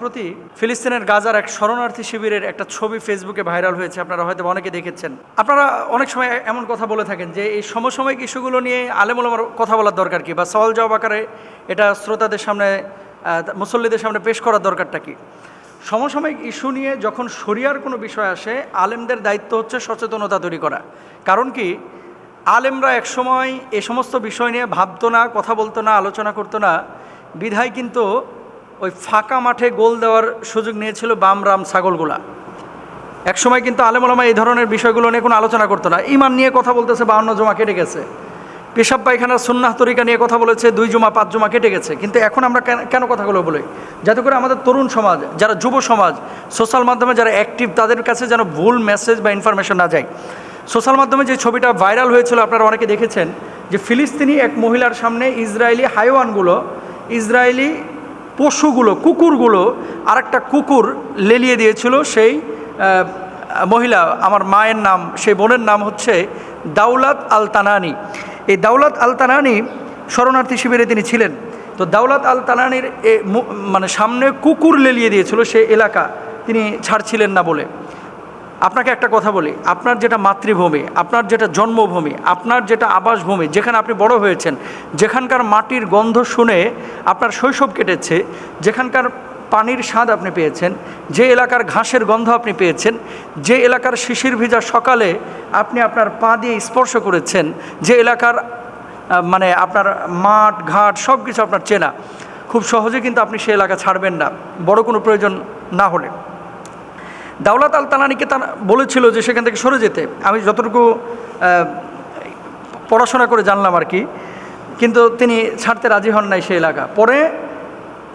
সম্প্রতি ফিলিস্তিনের গাজার এক শরণার্থী শিবিরের একটা ছবি ফেসবুকে ভাইরাল হয়েছে, আপনারা হয়তো অনেকে দেখেছেন। আপনারা অনেক সময় এমন কথা বলে থাকেন যে এই সমসাময়িক ইস্যুগুলো নিয়ে আলেমুলামার কথা বলার দরকার কি? বা সওয়াল জবাব আকারে এটা শ্রোতাদের সামনে মুসল্লিদের সামনে পেশ করার দরকারটা কি? সমসাময়িক ইস্যু নিয়ে যখন শরিয়ার কোনো বিষয় আসে, আলেমদের দায়িত্ব হচ্ছে সচেতনতা তৈরি করা। কারণ কি? আলেমরা একসময় এ সমস্ত বিষয় নিয়ে ভাবতো না, কথা বলতো না, আলোচনা করতো না। বিধায় কিন্তু ওই ফাঁকা মাঠে গোল দেওয়ার সুযোগ নিয়েছিল বাম রাম ছাগলগুলা। একসময় কিন্তু আলেমলামা এই ধরনের বিষয়গুলো নিয়ে কোনো আলোচনা করতো না। ইমান নিয়ে কথা বলতেছে বাউন্ন জমা কেটে গেছে। পেশাব পায়খানার সুন্নাহ তরিকা নিয়ে কথা বলেছে, দুই জমা, পাঁচ জমা কেটে গেছে। কিন্তু এখন আমরা কেন কথাগুলো বলি? যাতে করে আমাদের তরুণ সমাজ, যারা যুব সমাজ, সোশ্যাল মাধ্যমে যারা অ্যাক্টিভ তাদের কাছে যেন ভুল মেসেজ বা ইনফরমেশন না যায়। সোশ্যাল মাধ্যমে যে ছবিটা ভাইরাল হয়েছিল, আপনারা অনেকে দেখেছেন, যে ফিলিস্তিনি এক মহিলার সামনে ইসরায়েলি হাইওয়ানগুলো, ইসরায়েলি পশুগুলো, কুকুরগুলো আরেকটা কুকুর লেলিয়ে দিয়েছিল সেই মহিলা, আমার মায়ের নাম, সেই বোনের নাম হচ্ছে দাউলাত আল তানানি এই দাউলাত আল তানানি শরণার্থী শিবিরে তিনি ছিলেন। তো দাউলাত আল তানানির এ মানে সামনে কুকুর লেলিয়ে দিয়েছিল সেই এলাকা। তিনি ছাড়ছিলেন না বলে। আপনাকে একটা কথা বলি, আপনার যেটা মাতৃভূমি, আপনার যেটা জন্মভূমি, আপনার যেটা আবাসভূমি, যেখানে আপনি বড় হয়েছেন, যেখানকার মাটির গন্ধ শুনে আপনার শৈশব কেটেছে, যেখানকার পানির স্বাদ আপনি পেয়েছেন, যে এলাকার ঘাসের গন্ধ আপনি পেয়েছেন, যে এলাকার শিশির ভিজা সকালে আপনি আপনার পা দিয়ে স্পর্শ করেছেন, যে এলাকার মানে আপনার মাঠ, ঘাট সব কিছু আপনার চেনা, খুব সহজে কিন্তু আপনি সে এলাকা ছাড়বেন না, বড় কোনো প্রয়োজন না হলে। দাওলাত আল তালানিকে তার বলেছিল যে সেখান থেকে সরে যেতে। আমি যতটুকু পড়াশোনা করে জানলাম আর কি, কিন্তু তিনি ছাড়তে রাজি হন নাই সেই এলাকা। পরে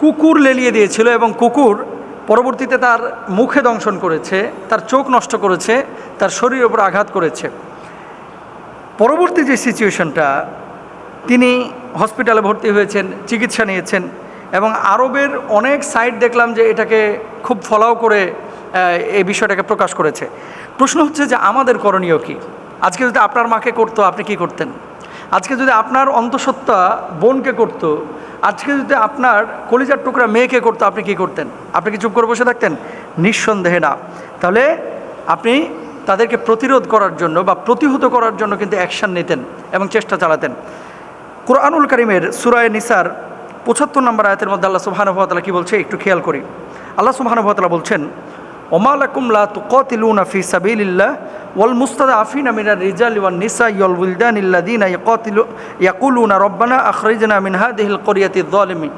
কুকুর লেলিয়ে দিয়েছিল এবং কুকুর পরবর্তীতে তার মুখে দংশন করেছে, তার চোখ নষ্ট করেছে, তার শরীরের ওপর আঘাত করেছে। পরবর্তী যে সিচুয়েশনটা, তিনি হসপিটালে ভর্তি হয়েছেন, চিকিৎসা নিয়েছেন এবং আরবের অনেক সাইট দেখলাম যে এটাকে খুব ফলাও করে এই বিষয়টাকে প্রকাশ করেছে। প্রশ্ন হচ্ছে যে আমাদের করণীয় কি? আজকে যদি আপনার মাকে করতো, আপনি কি করতেন? আজকে যদি আপনার অন্তঃসত্ত্বা বোনকে করতো, আজকে যদি আপনার কলিজার টুকরা মেয়েকে করতো, আপনি কি করতেন? আপনি কি চুপ করে বসে থাকতেন? নিঃসন্দেহে না। তাহলে আপনি তাদেরকে প্রতিরোধ করার জন্য বা প্রতিহত করার জন্য কিন্তু অ্যাকশান নিতেন এবং চেষ্টা চালাতেন। কোরআনুল করিমের সুরায় নিসার পঁচাত্তর নম্বর আয়াতের মধ্যে আল্লাহ সুবাহানুভাতলা কি বলছে? একটু খেয়াল করি। আল্লাহ সুবাহানুভাতলা বলছেন ওমালাকুম লা তুকাতিলুনা ফি সাবিলিল্লাহ ওয়াল মুস্তাদা আফিনা মিনার রিজাল ওয়ান নিসা ইয়াল উলদান ইল্লাযিনা ইয়াকাতিলু, ইয়াকুলুনা রব্বানা আখরিজনা মিন হাদিহিল করিয়াতি যালিমি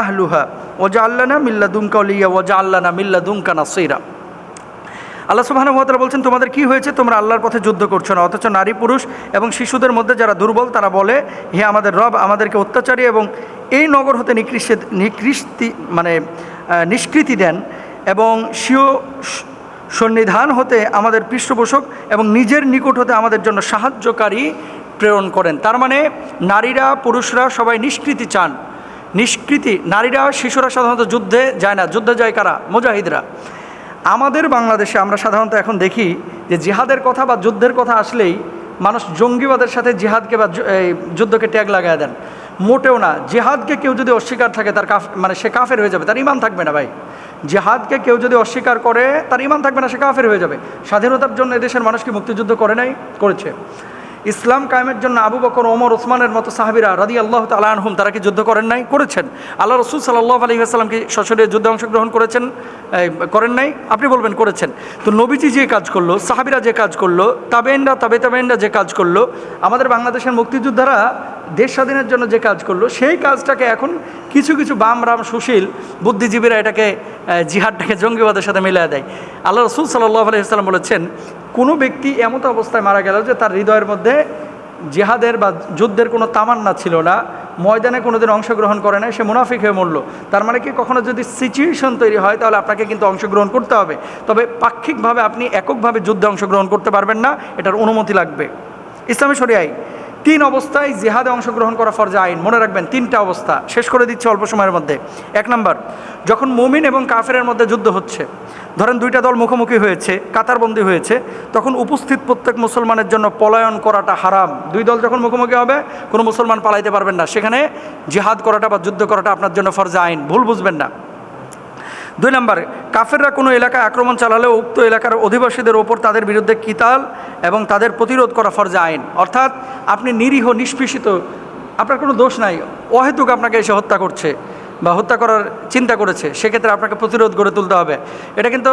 আহলুহা ওয়াজআল লানা মিন লাদুনকা ওয়ালিয়া ওয়াজআল লানা মিন লাদুনকা নাসীরা আল্লাহ সুবাহানুভাতলা বলছেন, তোমাদের কি হয়েছে? তোমরা আল্লাহর পথে যুদ্ধ করছ না, অথচ নারী পুরুষ এবং শিশুদের মধ্যে যারা দুর্বল, তারা বলে, হে আমাদের রব, আমাদেরকে অত্যাচারী এবং এই নগর হতে নিকৃষ্ট, নিকৃষ্টি মানে নিষ্কৃতি দেন এবং স্বীয় সন্নিধান হতে আমাদের পৃষ্ঠপোষক এবং নিজের নিকট হতে আমাদের জন্য সাহায্যকারী প্রেরণ করেন। তার মানে নারীরা, পুরুষরা সবাই নিষ্কৃতি চান। নিষ্কৃতি, নারীরা, শিশুরা সাধারণত যুদ্ধে যায় না। যুদ্ধে যায় কারা? মুজাহিদরা। আমাদের বাংলাদেশে আমরা সাধারণত এখন দেখি যে জিহাদের কথা বা যুদ্ধের কথা আসলেই মানুষ জঙ্গিবাদের সাথে জিহাদকে বা যুদ্ধকে ট্যাগ লাগায় দেন। মোটেও না। জেহাদকে কেউ যদি অস্বীকার থাকে, তার কাফ মানে সে কাফের হয়ে যাবে, তার ইমান থাকবে না ভাই। জেহাদকে কেউ যদি অস্বীকার করে, তার ইমান থাকবে না, সে কাফের হয়ে যাবে। স্বাধীনতার জন্য এদেশের মানুষ কি মুক্তিযুদ্ধ করে নাই? করেছে। ইসলাম কায়েমের জন্য আবু বকর, ওমর, ওসমানের মতো সাহাবিরা রাদি আল্লাহ তালানহুম তারা কি যুদ্ধ করেন নাই? করেছেন। আল্লাহ রসুল সাল্লাহ আলী আসসালাম কি সশরীরে যুদ্ধে অংশগ্রহণ করেছেন? করেন নাই? আপনি বলবেন করেছেন। তো নবীজি যে কাজ করল, সাহাবিরা যে কাজ করল তাবেনরা তাবে তাবেনরা যে কাজ করল, আমাদের বাংলাদেশের মুক্তিযোদ্ধারা দেশ স্বাধীনের জন্য যে কাজ করল, সেই কাজটাকে এখন কিছু কিছু বাম রাম সুশীল বুদ্ধিজীবীরা এটাকে জিহাদটাকে জঙ্গিবাদের সাথে মিলিয়ে দেয়। আল্লাহ রসুল সাল্লাহ আলহিহাল্লাম বলেছেন, কোনো ব্যক্তি এমত অবস্থায় মারা গেল যে তার হৃদয়ের মধ্যে জিহাদের বা যুদ্ধের কোনো তামান্না ছিল না, ময়দানে কোনোদিন অংশগ্রহণ করে নাই, সে মুনাফিক হয়ে মরল। তার মানে কি, কখনো যদি সিচুয়েশন তৈরি হয়, তাহলে আপনাকে কিন্তু অংশগ্রহণ করতে হবে। তবে পাক্ষিকভাবে আপনি এককভাবে যুদ্ধে অংশগ্রহণ করতে পারবেন না, এটার অনুমতি লাগবে। ইসলামী শরিয়ায় তিন অবস্থায় জিহাদে অংশগ্রহণ করা ফরজা আইন। মনে রাখবেন, তিনটা অবস্থা। শেষ করে দিচ্ছে অল্প সময়ের মধ্যে। এক নম্বর, যখন মুমিন এবং কাফেরের মধ্যে যুদ্ধ হচ্ছে, ধরেন দুইটা দল মুখোমুখি হয়েছে, কাতারবন্দি হয়েছে, তখন উপস্থিত প্রত্যেক মুসলমানের জন্য পলায়ন করাটা হারাম। দুই দল যখন মুখোমুখি হবে, কোনো মুসলমান পালাইতে পারবেন না। সেখানে জিহাদ করাটা বা যুদ্ধ করাটা আপনার জন্য ফরজা আইন। ভুল বুঝবেন না। দুই নম্বর, কাফেররা কোনো এলাকায় আক্রমণ চালালেও উক্ত এলাকার অধিবাসীদের ওপর তাদের বিরুদ্ধে কিতাল এবং তাদের প্রতিরোধ করা ফরজে আইন। অর্থাৎ আপনি নিরীহ, নিষ্পেষিত, আপনার কোনো দোষ নাই, অহেতুক আপনাকে এসে হত্যা করছে বা হত্যা করার চিন্তা করেছে, সেক্ষেত্রে আপনাকে প্রতিরোধ গড়ে তুলতে হবে। এটা কিন্তু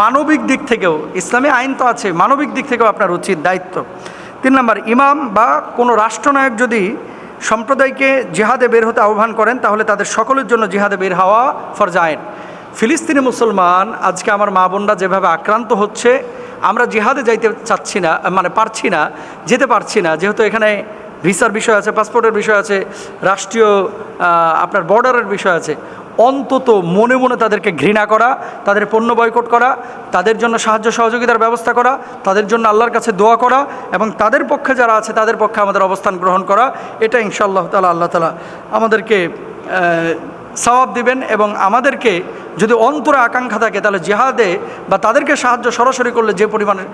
মানবিক দিক থেকেও, ইসলামী আইন তো আছে, মানবিক দিক থেকেও আপনার উচিত দায়িত্ব। তিন নম্বর, ইমাম বা কোনো রাষ্ট্রনায়ক যদি সম্প্রদায়কে জিহাদে বের হতে আহ্বান করেন, তাহলে তাদের সকলের জন্য জিহাদে বের হওয়া ফর আইন ফিলিস্তিনি মুসলমান আজকে আমার মা বোনরা যেভাবে আক্রান্ত হচ্ছে, আমরা জেহাদে যাইতে চাচ্ছি না মানে পারছি না, যেতে পারছি না। যেহেতু এখানে ভিসার বিষয় আছে, পাসপোর্টের বিষয় আছে, রাষ্ট্রীয় আপনার বর্ডারের বিষয় আছে অন্তত মনে মনে তাদেরকে ঘৃণা করা, তাদের পণ্য বয়কট করা, তাদের জন্য সাহায্য সহযোগিতার ব্যবস্থা করা, তাদের জন্য আল্লাহর কাছে দোয়া করা এবং তাদের পক্ষে যারা আছে তাদের পক্ষে আমাদের অবস্থান গ্রহণ করা, এটা ইনশাআল্লাহ তালা আল্লাহ তালা আমাদেরকে সওয়াব দিবেন এবং আমাদেরকে যদি অন্তরে আকাঙ্ক্ষা থাকে তাহলে জিহাদে বা তাদেরকে সাহায্য সরাসরি করলে যে পরিমাণে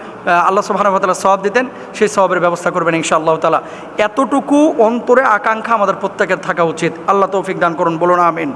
আল্লাহ সুবাহানতালা সওয়াব দিতেন, সেই সওয়াবের ব্যবস্থা করবেন ইনশাআল্লাহ তালা এতটুকু অন্তরে আকাঙ্ক্ষা আমাদের প্রত্যেকের থাকা উচিত। আল্লাহ তৌফিক দান করুন, বলুন আমিন।